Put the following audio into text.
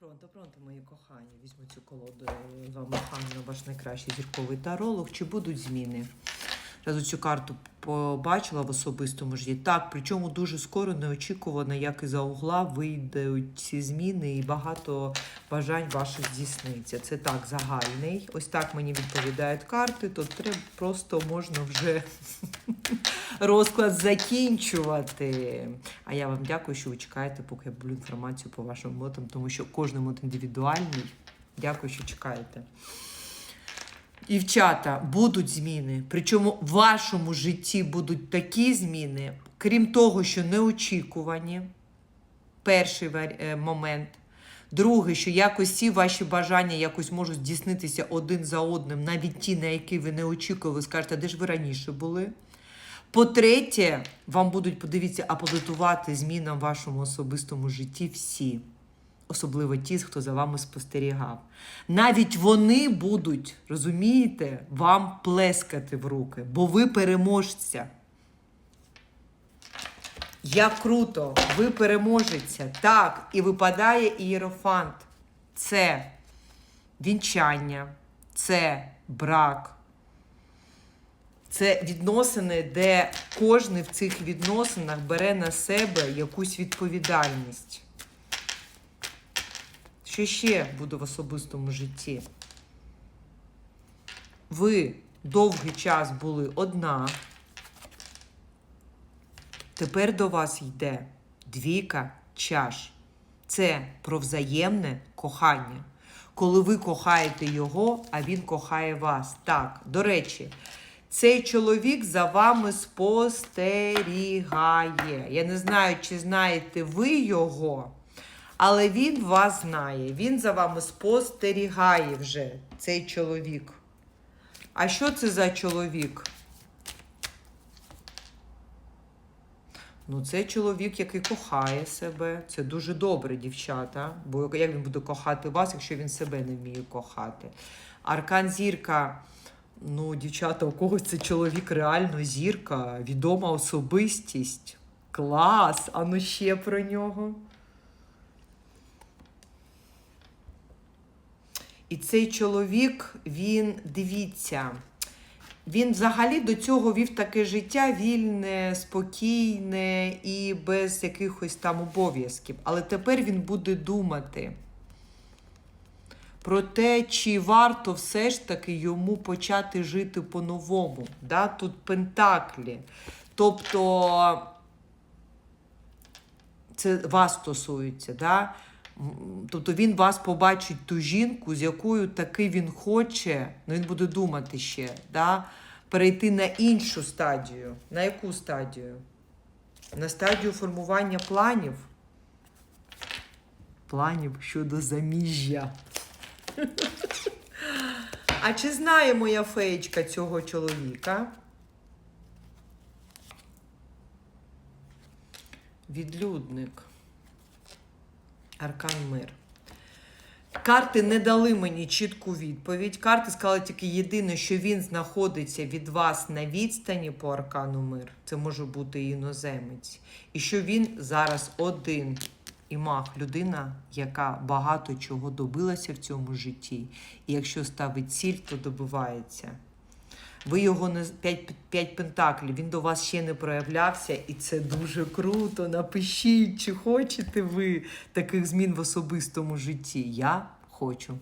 Пронто, пронто, мої кохані. Візьму цю колоду з вами Ханна, ваш найкращий зірковий таролог. Чи будуть зміни? Разу цю карту побачила в особистому житті. Так, причому дуже скоро, неочікувано, як і за угла, вийдуть ці зміни, і багато бажань ваших здійсниться. Це так, загальний. Ось так мені відповідають карти, то треба просто можна вже розклад закінчувати. А я вам дякую, що ви чекаєте, поки я буду інформацію по вашим мотам, тому що кожен мот індивідуальний. Дякую, що чекаєте. Дівчата, будуть зміни. Причому в вашому житті будуть такі зміни, крім того, що неочікувані. Перший е, момент. Друге, що якось ці ваші бажання якось можуть здійснитися один за одним, навіть ті, на які ви не очікували, скажете, де ж ви раніше були. По-третє, вам будуть, подивіться, аплодувати змінам в вашому особистому житті всі, особливо ті, хто за вами спостерігав. Навіть вони будуть, розумієте, вам плескати в руки, бо ви переможця. Як круто, ви переможеця. Так, і випадає ієрофант. Це вінчання, це брак. Це відносини, де кожен в цих відносинах бере на себе якусь відповідальність. Що ще буде в особистому житті? Ви довгий час були одна. Тепер до вас йде двійка чаш. Це про взаємне кохання. Коли ви кохаєте його, а він кохає вас. Так, до речі, цей чоловік за вами спостерігає. Я не знаю, чи знаєте ви його, але він вас знає. Він за вами спостерігає вже, цей чоловік. А що це за чоловік? Ну, це чоловік, який кохає себе. Це дуже добре, дівчата. Бо як він буде кохати вас, якщо він себе не вміє кохати? Аркан зірка. Ну, дівчата, у когось це чоловік реально зірка, відома особистість. Клас! А ну ще про нього. І цей чоловік, він дивіться, він взагалі до цього вів таке життя вільне, спокійне і без якихось там обов'язків. Але тепер він буде думати про те, чи варто все ж таки йому почати жити по-новому. Да? Тут пентаклі. Тобто це вас стосується. Да? Тобто він вас побачить ту жінку, з якою таки він хоче, ну він буде думати ще, да? перейти на іншу стадію. На яку стадію? На стадію формування планів. Планів щодо заміжжя. А чи знає моя феєчка цього чоловіка? Відлюдник. Аркан мир. Карти не дали мені чітку відповідь. Карти сказали тільки єдине, що він знаходиться від вас на відстані по аркану мир. Це може бути іноземець. І що він зараз один і маг, людина, яка багато чого добилася в цьому житті. І якщо ставить ціль, то добивається. Ви його не 5, 5 пентаклів, він до вас ще не проявлявся, і це дуже круто. Напишіть, чи хочете ви таких змін в особистому житті. Я хочу.